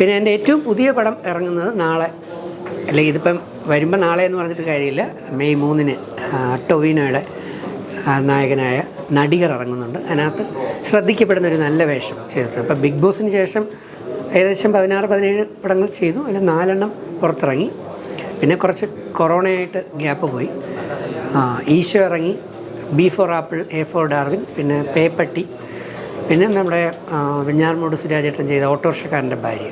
പിന്നെ എന്റെ ഏറ്റവും പുതിയ പടം ഇറങ്ങുന്നത് നാളെ. അല്ലെങ്കിൽ ഇതിപ്പം വരുമ്പോൾ നാളെ എന്ന് പറഞ്ഞിട്ട് കാര്യമില്ല. മെയ് മൂന്നിന് ടൊവിനോയുടെ നായകനായ നടികർ ഇറങ്ങുന്നുണ്ട്. അതിനകത്ത് ശ്രദ്ധിക്കപ്പെടുന്ന ഒരു നല്ല വേഷം ചെയ്തിട്ടുണ്ട്. അപ്പോൾ ബിഗ് ബോസിന് ശേഷം ഏകദേശം പതിനാറ് പതിനേഴ് പടങ്ങൾ ചെയ്തു. അതിൽ നാലെണ്ണം പുറത്തിറങ്ങി. പിന്നെ കുറച്ച് കൊറോണയായിട്ട് ഗ്യാപ്പ് പോയി. ഈശോ ഇറങ്ങി. B for apple A for Darwin പിന്നെ പേപ്പട്ടി. പിന്നെ നമ്മുടെ വെഞ്ഞാർമൂട് സുരാജേട്ടൻ ചെയ്ത ഓട്ടോറിക്ഷക്കാരന്റെ ഭാര്യ.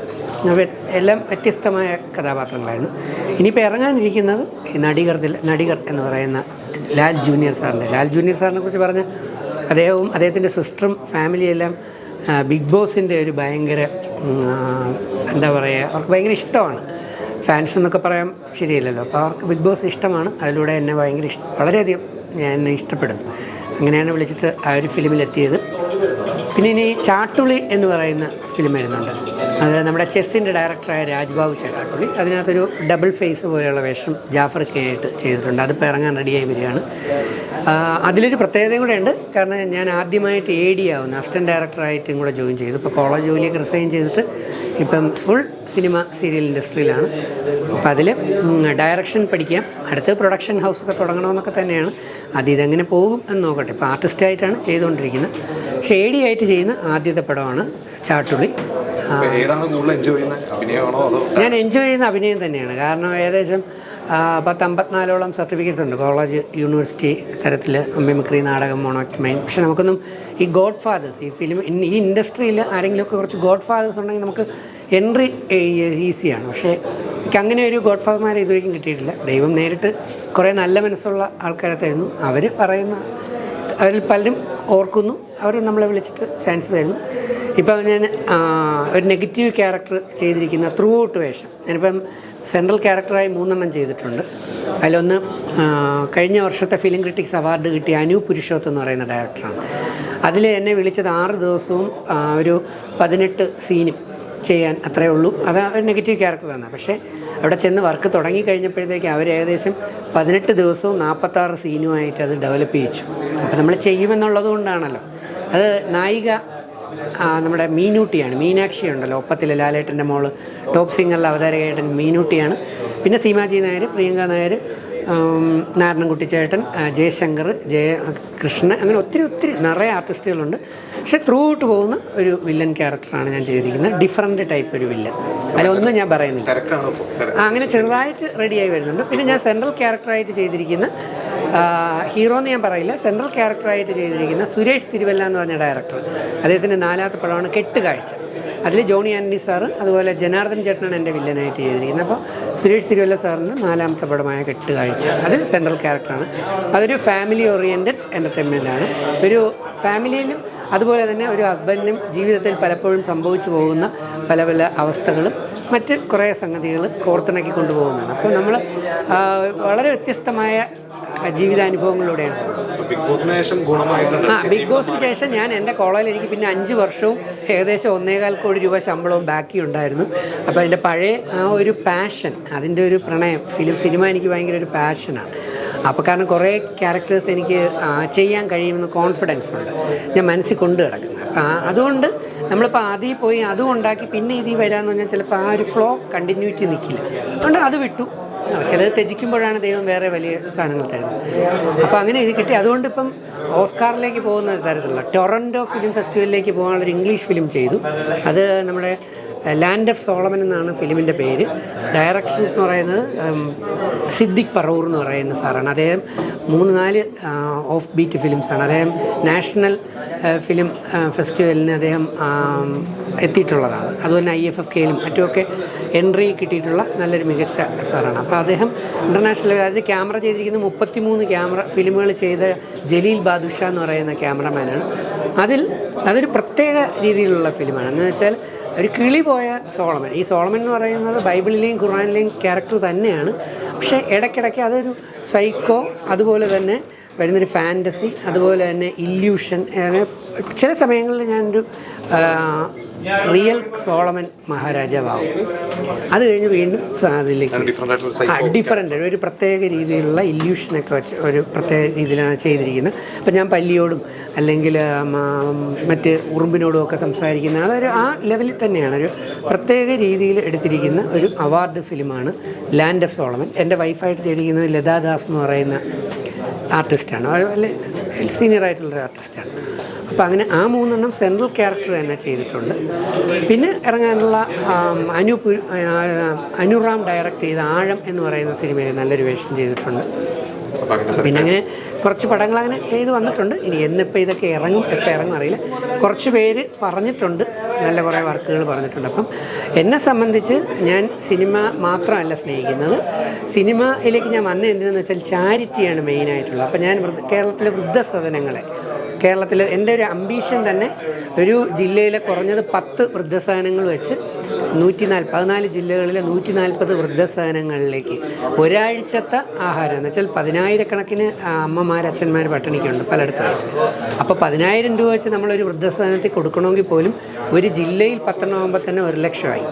എല്ലാം വ്യത്യസ്തമായ കഥാപാത്രങ്ങളായിരുന്നു. ഇനിയിപ്പോൾ ഇറങ്ങാനിരിക്കുന്നത് നടികർ നടികർ എന്ന് പറയുന്ന ലാൽ ജൂനിയർ സാറിന്റെ ലാൽ ജൂനിയർ സാറിനെ കുറിച്ച് പറഞ്ഞ അദ്ദേഹവും അദ്ദേഹത്തിന്റെ സിസ്റ്ററും ഫാമിലിയെല്ലാം ബിഗ് ബോസിന്റെ ഒരു ഭയങ്കര എന്താ പറയുക അവർക്ക് ഭയങ്കര ഇഷ്ടമാണ്. ഫാൻസ് എന്നൊക്കെ പറയാൻ ശരിയല്ലല്ലോ. അപ്പോൾ അവർക്ക് ബിഗ് ബോസ് ഇഷ്ടമാണ്. അതിലൂടെ എന്നെ ഭയങ്കര ഇഷ്ടം വളരെയധികം ഞാൻ എന്നെ ഇഷ്ടപ്പെടുന്നു. അങ്ങനെയാണ് വിളിച്ചിട്ട് ആ ഒരു ഫിലിമിലെത്തിയത്. പിന്നെ ഇനി ചാട്ടുളി എന്ന് പറയുന്ന ഫിലിം വരുന്നുണ്ട്. അത് നമ്മുടെ ചെസ്സിന്റെ ഡയറക്ടറായ രാജ്ബാബു ചേട്ടാട്ടുള്ളി. അതിനകത്തൊരു ഡബിൾ ഫേസ് പോലെയുള്ള വേഷം ജാഫർ കെ ആയിട്ട് ചെയ്തിട്ടുണ്ട്. അതിപ്പോൾ ഇറങ്ങാൻ റെഡിയായി വരികയാണ്. അതിലൊരു പ്രത്യേകതയും കൂടെ ഉണ്ട്. കാരണം ഞാൻ ആദ്യമായിട്ട് എ ഡി ആവുന്നു അസിസ്റ്റന്റ് ഡയറക്ടറായിട്ടും കൂടെ ജോയിൻ ചെയ്തു. ഇപ്പോൾ കോളേജ് ജോലിയൊക്കെ റിസൈൻ ചെയ്തിട്ട് ഇപ്പം ഫുൾ സിനിമ സീരിയൽ ഇൻഡസ്ട്രിയിലാണ്. അപ്പോൾ അതിൽ ഡയറക്ഷൻ പഠിക്കാം. അടുത്ത് പ്രൊഡക്ഷൻ ഹൗസൊക്കെ തുടങ്ങണമെന്നൊക്കെ തന്നെയാണ്. അത് ഇതെങ്ങനെ പോകും എന്ന് നോക്കട്ടെ. ഇപ്പോൾ ആർട്ടിസ്റ്റായിട്ടാണ് ചെയ്തുകൊണ്ടിരിക്കുന്നത്. പക്ഷേ എ ഡി ആയിട്ട് ചെയ്യുന്ന ആദ്യത്തെ പടമാണ് ചാട്ടുളി എൻജോയ് അഭിനയമാണോ ഞാൻ എൻജോയ് ചെയ്യുന്ന അഭിനയം തന്നെയാണ്. കാരണം ഏകദേശം പത്ത് അമ്പത്തിനാലോളം സർട്ടിഫിക്കറ്റ്സ് ഉണ്ട്. കോളേജ് യൂണിവേഴ്സിറ്റി തരത്തിൽ മിമിക്രി നാടകം മോണോക്മയും പക്ഷെ നമുക്കൊന്നും ഈ ഗോഡ് ഫാദേഴ്സ് ഈ ഫിലിം ഈ ഇൻഡസ്ട്രിയിൽ ആരെങ്കിലുമൊക്കെ കുറച്ച് ഗോഡ് ഫാദേഴ്സ് ഉണ്ടെങ്കിൽ നമുക്ക് എൻട്രി ഈസിയാണ്. പക്ഷേ എനിക്ക് അങ്ങനെ ഒരു ഗോഡ് ഫാദർമാരെ ഇതുവരെയും കിട്ടിയിട്ടില്ല. ദൈവം നേരിട്ട് കുറേ നല്ല മനസ്സുള്ള ആൾക്കാരെ തരുന്നു. അവർ പറയുന്ന അവരിൽ പലരും ഓർക്കുന്നു. അവർ നമ്മളെ വിളിച്ചിട്ട് ചാൻസ് തരുന്നു. ഇപ്പം ഞാൻ ഒരു നെഗറ്റീവ് ക്യാരക്ടർ ചെയ്തിരിക്കുന്ന ത്രൂ ഔട്ട് വേഷം. ഞാനിപ്പം സെൻട്രൽ ക്യാരക്ടറായി മൂന്നെണ്ണം ചെയ്തിട്ടുണ്ട്. അതിലൊന്ന് കഴിഞ്ഞ വർഷത്തെ ഫിലിം ക്രിറ്റിക്സ് അവാർഡ് കിട്ടിയ അനു പുരുഷോത്ത് എന്ന് പറയുന്ന ഡയറക്ടറാണ് അതിൽ എന്നെ വിളിച്ചത് ആറ് ദിവസവും ഒരു പതിനെട്ട് സീനും ചെയ്യാൻ അത്രയേ ഉള്ളൂ. അത് ഒരു നെഗറ്റീവ് ക്യാരക്ടർ തന്നെ പക്ഷേ അവിടെ ചെന്ന് വർക്ക് തുടങ്ങി കഴിഞ്ഞപ്പോഴത്തേക്ക് അവർ ഏകദേശം പതിനെട്ട് ദിവസവും നാൽപ്പത്താറ് സീനുമായിട്ട് അത് ഡെവലപ്പ് ചെയ്യിച്ചു. അപ്പോൾ നമ്മൾ ചെയ്യുമെന്നുള്ളത് കൊണ്ടാണല്ലോ. അത് നായിക നമ്മുടെ മീനൂട്ടിയാണ്. മീനാക്ഷി ഉണ്ടല്ലോ ഒപ്പത്തിലെ ലാലേട്ടന്റെ മോൾ. ടോപ്പ് സിംഗറിലെ അവതാരകേട്ടൻ മീനൂട്ടിയാണ്. പിന്നെ സീമാജി നായർ പ്രിയങ്ക നായർ നാരായണൻകുട്ടി ചേട്ടൻ ജയശങ്കർ ജയ കൃഷ്ണൻ അങ്ങനെ ഒത്തിരി ഒത്തിരി നിറയെ ആർട്ടിസ്റ്റുകളുണ്ട്. പക്ഷേ ത്രൂ ഔട്ട് പോകുന്ന ഒരു വില്ലൻ ക്യാരക്ടറാണ് ഞാൻ ചെയ്തിരിക്കുന്നത്. ഡിഫറന്റ് ടൈപ്പ് ഒരു വില്ലൻ. അതിലൊന്നും ഞാൻ പറയുന്നില്ല. അങ്ങനെ ചെറുതായിട്ട് റെഡിയായി വരുന്നുണ്ട്. പിന്നെ ഞാൻ സെൻട്രൽ ക്യാരക്ടറായിട്ട് ചെയ്തിരിക്കുന്ന ഹീറോ എന്ന് ഞാൻ പറയില്ല. സെൻട്രൽ ക്യാരക്ടറായിട്ട് ചെയ്തിരിക്കുന്ന സുരേഷ് തിരുവല്ല എന്ന് പറഞ്ഞ ഡയറക്ടർ അദ്ദേഹത്തിന്റെ നാലാമത്തെ പടമാണ് കെട്ടുകാഴ്ച. അതിൽ ജോണി ആന്റണി സാറ് അതുപോലെ ജനാർദ്ദൻ ചേട്ടനാണ് എന്റെ വില്ലനായിട്ട് ചെയ്തിരിക്കുന്നത്. അപ്പോൾ സുരേഷ് തിരുവല്ല സാറിന്റെ നാലാമത്തെ പടമായ കെട്ടുകാഴ്ച. അതിൽ സെൻട്രൽ ക്യാരക്ടറാണ് അതൊരു ഫാമിലി ഓറിയന്റഡ് എന്റർടൈൻമെന്റ് ആണ്. ഒരു ഫാമിലിയിലും അതുപോലെ തന്നെ ഒരു ഹസ്ബൻഡിനും ജീവിതത്തിൽ പലപ്പോഴും സംഭവിച്ചു പോകുന്ന പല പല അവസ്ഥകളും മറ്റ് കുറേ സംഗതികൾ കോർത്തിണക്കി കൊണ്ടുപോകുന്നതാണ്. അപ്പോൾ നമ്മൾ വളരെ വ്യത്യസ്തമായ ജീവിതാനുഭവങ്ങളിലൂടെയാണ്. ആ ബിഗ് ബോസിന് ശേഷം ഞാൻ എന്റെ കോളേജിൽ എനിക്ക് പിന്നെ അഞ്ച് വർഷവും ഏകദേശം ഒന്നേകാൽ കോടി രൂപ ശമ്പളവും ബാക്കി ഉണ്ടായിരുന്നു. അപ്പോൾ എന്റെ പഴയ ആ ഒരു പാഷൻ അതിന്റെ ഒരു പ്രണയം ഫിലിം സിനിമ എനിക്ക് ഭയങ്കര ഒരു പാഷനാണ് അപ്പോൾ കാരണം കുറേ ക്യാരക്ടേഴ്സ് എനിക്ക് ചെയ്യാൻ കഴിയുമെന്ന് കോൺഫിഡൻസ് ഉണ്ട്. ഞാൻ മനസ്സിൽ കൊണ്ടു കിടക്കുന്നത് അതുകൊണ്ട് നമ്മളിപ്പോൾ ആദ്യം പോയി അതും ഉണ്ടാക്കി പിന്നെ ഇതിൽ വരാമെന്ന് പറഞ്ഞാൽ ചിലപ്പോൾ ആ ഒരു ഫ്ലോ കണ്ടിന്യൂറ്റി നിൽക്കില്ല അതുകൊണ്ട് അത് വിട്ടു. ചിലത് ത്യജിക്കുമ്പോഴാണ് ദൈവം വേറെ വലിയ സാധനങ്ങൾ തരുന്നത്. അപ്പോൾ അങ്ങനെ ഇത് കിട്ടി. അതുകൊണ്ട് ഇപ്പം ഓസ്കാറിലേക്ക് പോകുന്ന തരത്തിലുള്ള ടൊറന്റോ ഫിലിം ഫെസ്റ്റിവലിലേക്ക് പോകാനുള്ളൊരു ഇംഗ്ലീഷ് ഫിലിം ചെയ്തു. അത് നമ്മുടെ ലാൻഡ് ഓഫ് സോളമൻ എന്നാണ് ഫിലിമിന്റെ പേര്. ഡയറക്ഷൻ എന്ന് പറയുന്നത് സിദ്ദിഖ് പറൂർ എന്ന് പറയുന്ന സാറാണ്. അദ്ദേഹം മൂന്ന് നാല് ഓഫ് ബീറ്റ് ഫിലിംസാണ് അദ്ദേഹം നാഷണൽ ഫിലിം ഫെസ്റ്റിവലിന് അദ്ദേഹം എത്തിയിട്ടുള്ളതാണ്. അതുപോലെ ഐ എഫ് എഫ് കെയിലും മറ്റുമൊക്കെ എൻട്രി കിട്ടിയിട്ടുള്ള നല്ലൊരു മികച്ച സാറാണ്. അപ്പോൾ അദ്ദേഹം ഇന്റർനാഷണൽ അതായത് ക്യാമറ ചെയ്തിരിക്കുന്ന മുപ്പത്തിമൂന്ന് ക്യാമറ ഫിലിമുകൾ ചെയ്ത ജലീൽ ബാദുഷ എന്ന് പറയുന്ന ക്യാമറമാനാണ്. അതിൽ അതൊരു പ്രത്യേക രീതിയിലുള്ള ഫിലിമാണ്. എന്ന് വെച്ചാൽ ഒരു കിളി പോയ സോളമൻ. ഈ സോളമൻ എന്ന് പറയുന്നത് ബൈബിളിലെയും ഖുറാനിലെയും ക്യാരക്ടർ തന്നെയാണ്. പക്ഷേ ഇടയ്ക്കിടയ്ക്ക് അതൊരു സൈക്കോ അതുപോലെ തന്നെ വരുന്നൊരു ഫാന്റസി അതുപോലെ തന്നെ ഇല്യൂഷൻ അങ്ങനെ ചില സമയങ്ങളിൽ ഞാനൊരു റിയൽ സോളമൻ മഹാരാജാവാകും അത് കഴിഞ്ഞ് വീണ്ടും സാധിക്കും അതിലേക്ക് ഡിഫറെന്റ് ഒരു പ്രത്യേക രീതിയിലുള്ള ഇല്യൂഷനൊക്കെ വെച്ച് ഒരു പ്രത്യേക രീതിയിലാണ് ചെയ്തിരിക്കുന്നത്. അപ്പം ഞാൻ പല്ലിയോടും അല്ലെങ്കിൽ മറ്റ് ഉറുമ്പിനോടും ഒക്കെ സംസാരിക്കുന്ന അതൊരു ആ ലെവലിൽ തന്നെയാണ്. ഒരു പ്രത്യേക രീതിയിൽ എടുത്തിരിക്കുന്ന ഒരു അവാർഡ് ഫിലിമാണ് ലാൻഡ് ഓഫ് സോളമൻ എന്റെ വൈഫായിട്ട് ചെയ്തിരിക്കുന്നത് ലതാദാസ് എന്ന് പറയുന്ന ആർട്ടിസ്റ്റാണ്. സീനിയർ ആയിട്ടുള്ളൊരു ആർട്ടിസ്റ്റാണ്. അപ്പോൾ അങ്ങനെ ആ മൂന്നെണ്ണം സെൻട്രൽ ക്യാരക്ടർ തന്നെ ചെയ്തിട്ടുണ്ട്. പിന്നെ ഇറങ്ങാനുള്ള അനു അനുറാം ഡയറക്റ്റ് ചെയ്ത ആഴം എന്ന് പറയുന്ന സിനിമയിൽ നല്ലൊരു വേഷം ചെയ്തിട്ടുണ്ട്. പിന്നെ അങ്ങനെ കുറച്ച് പടങ്ങൾ അങ്ങനെ ചെയ്തു വന്നിട്ടുണ്ട്. ഇനി എന്നിപ്പോൾ ഇതൊക്കെ ഇറങ്ങും എപ്പോൾ ഇറങ്ങും അറിയില്ല. കുറച്ച് പേര് പറഞ്ഞിട്ടുണ്ട്. നല്ല കുറേ വർക്കുകൾ പറഞ്ഞിട്ടുണ്ട്. അപ്പം എന്നെ സംബന്ധിച്ച് ഞാൻ സിനിമ മാത്രമല്ല സ്നേഹിക്കുന്നത്. സിനിമയിലേക്ക് ഞാൻ വന്ന എന്തിനെന്ന് വെച്ചാൽ ചാരിറ്റിയാണ് മെയിനായിട്ടുള്ളത് അപ്പം ഞാൻ കേരളത്തിലെ വൃദ്ധസദനങ്ങളെ കേരളത്തിൽ എന്റെ ഒരു അംബീഷൻ തന്നെ ഒരു ജില്ലയിലെ കുറഞ്ഞത് പത്ത് വൃദ്ധസദനങ്ങൾ വെച്ച് നൂറ്റി നാല് പതിനാല് ജില്ലകളിലെ നൂറ്റി നാൽപ്പത് വൃദ്ധസദനങ്ങളിലേക്ക് ഒരാഴ്ചത്തെ ആഹാരം. എന്ന് വെച്ചാൽ പതിനായിരക്കണക്കിന് അമ്മമാർ അച്ഛന്മാർ പട്ടിണിക്കുണ്ട് പലയിടത്തും. അപ്പോൾ പതിനായിരം രൂപ വെച്ച് നമ്മളൊരു വൃദ്ധസദനത്തിൽ കൊടുക്കണമെങ്കിൽ പോലും ഒരു ജില്ലയിൽ പത്തെണ്ണം ആകുമ്പോൾ തന്നെ ഒരു ലക്ഷമായി.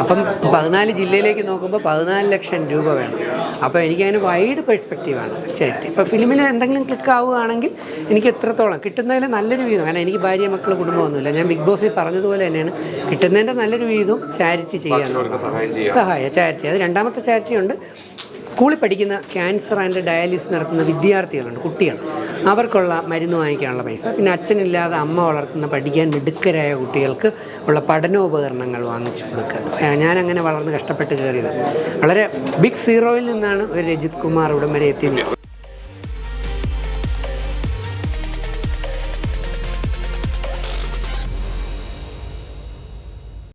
അപ്പം പതിനാല് ജില്ലയിലേക്ക് നോക്കുമ്പോൾ പതിനാല് ലക്ഷം രൂപ വേണം. അപ്പോൾ എനിക്കതിന് വൈഡ് പെർസ്പെക്റ്റീവാണ് ചാരിറ്റി ഇപ്പോൾ ഫിലിമിൽ എന്തെങ്കിലും ക്ലിക്ക് ആവുകയാണെങ്കിൽ എനിക്ക് എത്രത്തോളം കിട്ടുന്നതിൽ നല്ലൊരു വീതം. കാരണം എനിക്ക് ഭാര്യ മക്കൾ കുടുംബമൊന്നുമില്ല. ഞാൻ ബിഗ് ബോസിൽ പറഞ്ഞതുപോലെ തന്നെയാണ്. കിട്ടുന്നതിന്റെ നല്ലൊരു വീതം ചാരിറ്റി ചെയ്യാൻ. സഹായം ചാരിറ്റി അത് രണ്ടാമത്തെ ചാരിറ്റി ഉണ്ട്. സ്കൂളിൽ പഠിക്കുന്ന ക്യാൻസർ ആൻഡ് ഡയാലിസിസ് നടത്തുന്ന വിദ്യാർത്ഥികളുണ്ട് കുട്ടികൾ. അവർക്കുള്ള മരുന്ന് വാങ്ങിക്കാനുള്ള പൈസ. പിന്നെ അച്ഛനില്ലാതെ അമ്മ വളർത്തുന്ന പഠിക്കാൻ മിടുക്കരായ കുട്ടികൾക്ക് ഉള്ള പഠനോപകരണങ്ങൾ വാങ്ങിച്ചു കൊടുക്കുക ഞാനങ്ങനെ വളർന്ന് കഷ്ടപ്പെട്ട് കയറിയത് വളരെ ബിഗ് സീറോയിൽ നിന്നാണ് ഒരു രജിത് കുമാർ ഇവിടം എത്തിയത്.